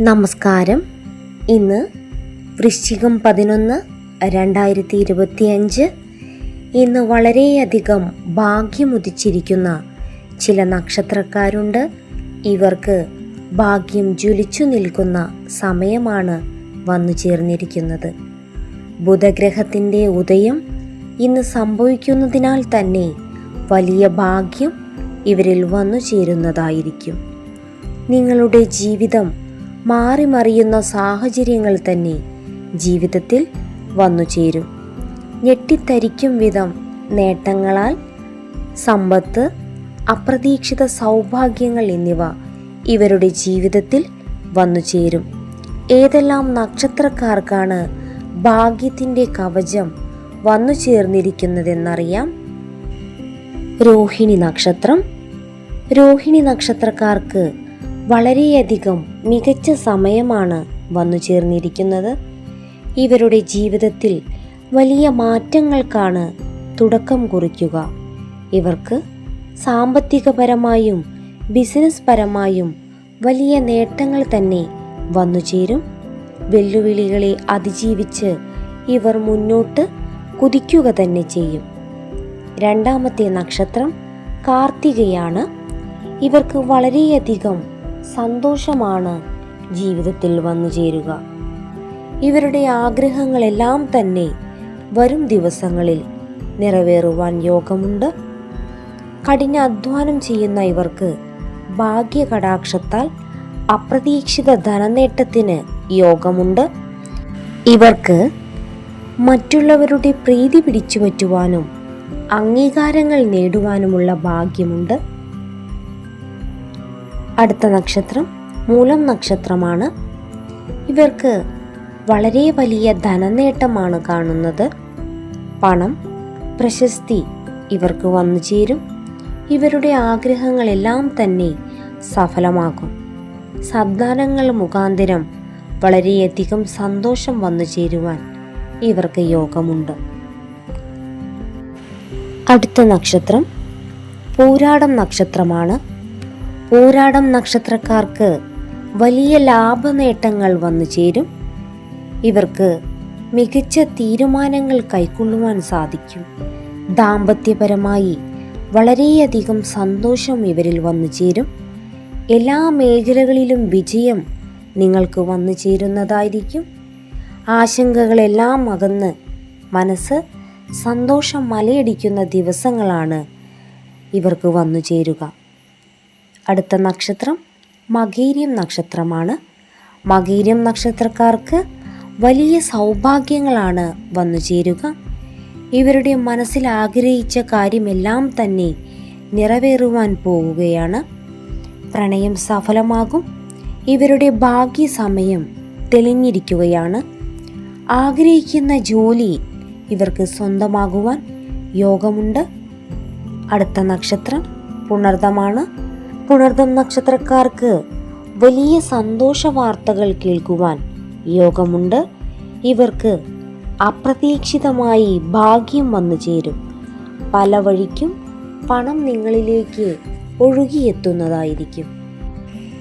നമസ്കാരം. ഇന്ന് വൃശ്ചികം പതിനൊന്ന് രണ്ടായിരത്തി ഇരുപത്തിയഞ്ച് ഇന്ന് വളരെയധികം ഭാഗ്യമുദിച്ചിരിക്കുന്ന ചില നക്ഷത്രക്കാരുണ്ട്. ഇവർക്ക് ഭാഗ്യം ജ്വലിച്ചു നിൽക്കുന്ന സമയമാണ് വന്നു ചേർന്നിരിക്കുന്നത്. ബുധഗ്രഹത്തിന്റെ ഉദയം ഇന്ന് സംഭവിക്കുന്നതിനാൽ തന്നെ വലിയ ഭാഗ്യം ഇവരിൽ വന്നു ചേരുന്നതായിരിക്കും. നിങ്ങളുടെ ജീവിതം മാറിമറിയുന്ന സാഹചര്യങ്ങൾ തന്നെ ജീവിതത്തിൽ വന്നു ചേരും. ഞെട്ടിത്തരിക്കും വിധം നേട്ടങ്ങളാൽ സമ്പത്ത് അപ്രതീക്ഷിത സൗഭാഗ്യങ്ങൾ എന്നിവ ഇവരുടെ ജീവിതത്തിൽ വന്നു ചേരും. ഏതെല്ലാം നക്ഷത്രക്കാർക്കാണ് ഭാഗ്യത്തിന്റെ കവചം വന്നു ചേർന്നിരിക്കുന്നതെന്നറിയാം? രോഹിണി നക്ഷത്രം. രോഹിണി നക്ഷത്രക്കാർക്ക് വളരെയധികം മികച്ച സമയമാണ് വന്നു ചേർന്നിരിക്കുന്നത്. ഇവരുടെ ജീവിതത്തിൽ വലിയ മാറ്റങ്ങൾക്കാണ് തുടക്കം കുറിക്കുക. ഇവർക്ക് സാമ്പത്തികപരമായും ബിസിനസ് പരമായും വലിയ നേട്ടങ്ങൾ തന്നെ വന്നു ചേരും. വെല്ലുവിളികളെ അതിജീവിച്ച് ഇവർ മുന്നോട്ട് കുതിക്കുക തന്നെ ചെയ്യും. രണ്ടാമത്തെ നക്ഷത്രം കാർത്തികയാണ്. ഇവർക്ക് വളരെയധികം സന്തോഷമാണ് ജീവിതത്തിൽ വന്നു ചേരുക. ഇവരുടെ ആഗ്രഹങ്ങളെല്ലാം തന്നെ വരും ദിവസങ്ങളിൽ നിറവേറുവാൻ യോഗമുണ്ട്. കഠിന അധ്വാനം ചെയ്യുന്ന ഇവർക്ക് ഭാഗ്യകടാക്ഷത്താൽ അപ്രതീക്ഷിത ധനനേട്ടത്തിന് യോഗമുണ്ട്. ഇവർക്ക് മറ്റുള്ളവരുടെ പ്രീതി പിടിച്ചുപറ്റുവാനും അംഗീകാരങ്ങൾ നേടുവാനുമുള്ള ഭാഗ്യമുണ്ട്. അടുത്ത നക്ഷത്രം മൂലം നക്ഷത്രമാണ്. ഇവർക്ക് വളരെ വലിയ ധനനേട്ടമാണ് കാണുന്നത്. പണം പ്രശസ്തി ഇവർക്ക് വന്നു ചേരും. ഇവരുടെ ആഗ്രഹങ്ങളെല്ലാം തന്നെ സഫലമാകും. സദ്ദാനങ്ങൾ മുഖാന്തരം വളരെയധികം സന്തോഷം വന്നു ചേരുവാൻ ഇവർക്ക് യോഗമുണ്ട്. അടുത്ത നക്ഷത്രം പൂരാടം നക്ഷത്രമാണ്. പൂരാടം നക്ഷത്രക്കാർക്ക് വലിയ ലാഭനേട്ടങ്ങൾ വന്നു ചേരും. ഇവർക്ക് മികച്ച തീരുമാനങ്ങൾ കൈക്കൊള്ളുവാൻ സാധിക്കും. ദാമ്പത്യപരമായി വളരെയധികം സന്തോഷം ഇവരിൽ വന്നു ചേരും. എല്ലാ മേഖലകളിലും വിജയം നിങ്ങൾക്ക് വന്നു ചേരുന്നതായിരിക്കും. ആശങ്കകളെല്ലാം അകന്ന് മനസ്സ് സന്തോഷം മലയടിക്കുന്ന ദിവസങ്ങളാണ് ഇവർക്ക് വന്നു ചേരുക. അടുത്ത നക്ഷത്രം മകേരിയം നക്ഷത്രമാണ്. മകേരിയം നക്ഷത്രക്കാർക്ക് വലിയ സൗഭാഗ്യങ്ങളാണ് വന്നു ചേരുക. ഇവരുടെ മനസ്സിൽ ആഗ്രഹിച്ച കാര്യമെല്ലാം തന്നെ നിറവേറുവാൻ പോവുകയാണ്. പ്രണയം സഫലമാകും. ഇവരുടെ ഭാഗ്യ സമയം തെളിഞ്ഞിരിക്കുകയാണ്. ആഗ്രഹിക്കുന്ന ജോലി ഇവർക്ക് സ്വന്തമാകുവാൻ യോഗമുണ്ട്. അടുത്ത നക്ഷത്രം പുണർദമാണ്. പുണർദം നക്ഷത്രക്കാർക്ക് വലിയ സന്തോഷ വാർത്തകൾ കേൾക്കുവാൻ യോഗമുണ്ട്. ഇവർക്ക് അപ്രതീക്ഷിതമായി ഭാഗ്യം വന്നു ചേരും. പല വഴിക്കും പണം നിങ്ങളിലേക്ക് ഒഴുകിയെത്തുന്നതായിരിക്കും.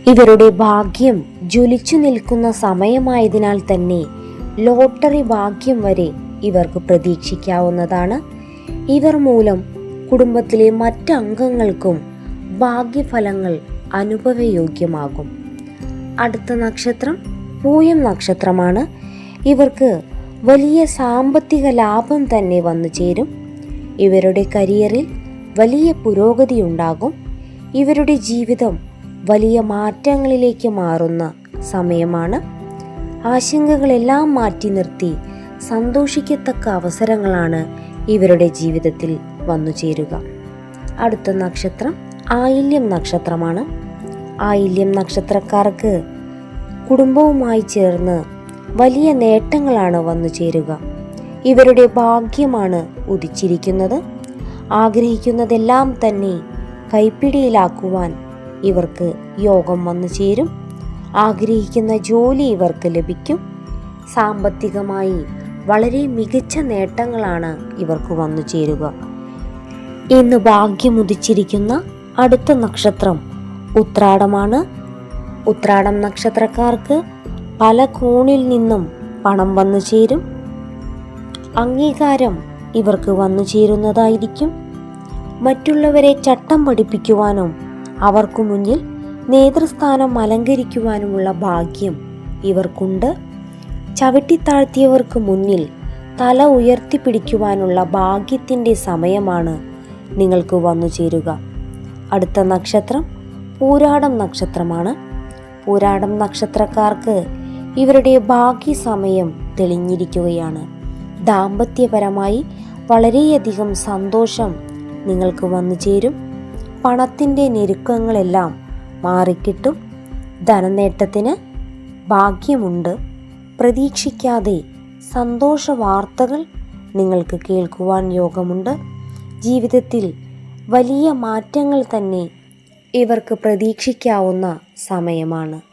ഇവരുടെ ഭാഗ്യം ജ്വലിച്ചു നിൽക്കുന്ന സമയമായതിനാൽ തന്നെ ലോട്ടറി ഭാഗ്യം വരെ ഇവർക്ക് പ്രതീക്ഷിക്കാവുന്നതാണ്. ഇവർ മൂലം കുടുംബത്തിലെ മറ്റ് അംഗങ്ങൾക്കും ഭാഗ്യഫലങ്ങൾ അനുഭവയോഗ്യമാകും. അടുത്ത നക്ഷത്രം പൂയം നക്ഷത്രമാണ്. ഇവർക്ക് വലിയ സാമ്പത്തിക ലാഭം തന്നെ വന്നു ചേരും. ഇവരുടെ കരിയറിൽ വലിയ പുരോഗതി ഉണ്ടാകും. ഇവരുടെ ജീവിതം വലിയ മാറ്റങ്ങളിലേക്ക് മാറുന്ന സമയമാണ്. ആശങ്കകളെല്ലാം മാറ്റി നിർത്തി സന്തോഷിക്കത്തക്ക അവസരങ്ങളാണ് ഇവരുടെ ജീവിതത്തിൽ വന്നു ചേരുക. അടുത്ത നക്ഷത്രം ആയില്യം നക്ഷത്രമാണ്. ആയില്യം നക്ഷത്രക്കാർക്ക് കുടുംബവുമായി ചേർന്ന് വലിയ നേട്ടങ്ങളാണ് വന്നു ചേരുക. ഇവരുടെ ഭാഗ്യമാണ് ഉദിച്ചിരിക്കുന്നത്. ആഗ്രഹിക്കുന്നതെല്ലാം തന്നെ കൈപ്പിടിയിലാക്കുവാൻ ഇവർക്ക് യോഗം വന്നു ചേരും. ആഗ്രഹിക്കുന്ന ജോലി ഇവർക്ക് ലഭിക്കും. സാമ്പത്തികമായി വളരെ മികച്ച നേട്ടങ്ങളാണ് ഇവർക്ക് വന്നു ചേരുക. ഇന്ന് ഭാഗ്യമുദിച്ചിരിക്കുന്ന അടുത്ത നക്ഷത്രം. ഉത്രാടമാണ്. ഉത്രാടം നക്ഷത്രക്കാർക്ക് പല കോണിൽ നിന്നും പണം വന്നു ചേരും. അംഗീകാരം ഇവർക്ക് വന്നു ചേരുന്നതായിരിക്കും. മറ്റുള്ളവരെ ചട്ടം പഠിപ്പിക്കുവാനും അവർക്കു മുന്നിൽ നേതൃസ്ഥാനം അലങ്കരിക്കുവാനുമുള്ള ഭാഗ്യം ഇവർക്കുണ്ട്. ചവിട്ടിത്താഴ്ത്തിയവർക്ക് മുന്നിൽ തല ഉയർത്തിപ്പിടിക്കുവാനുള്ള ഭാഗ്യത്തിന്റെ സമയമാണ് നിങ്ങൾക്ക് വന്നു ചേരുക. അടുത്ത നക്ഷത്രം പൂരാടം നക്ഷത്രമാണ്. പൂരാടം നക്ഷത്രക്കാർക്ക് ഇവരുടെ ബാക്കി സമയം തെളിഞ്ഞിരിക്കുകയാണ്. ദാമ്പത്യപരമായി വളരെയധികം സന്തോഷം നിങ്ങൾക്ക് വന്നു ചേരും. പണത്തിന്റെ ഞെരുക്കങ്ങളെല്ലാം മാറിക്കിട്ടും. ധനനേട്ടത്തിന് ഭാഗ്യമുണ്ട്. പ്രതീക്ഷിക്കാതെ സന്തോഷ വാർത്തകൾ നിങ്ങൾക്ക് കേൾക്കുവാൻ യോഗമുണ്ട്. ജീവിതത്തിൽ വലിയ മാറ്റങ്ങൾ തന്നെ ഇവർക്ക് പ്രതീക്ഷിക്കാവുന്ന സമയമാണ്.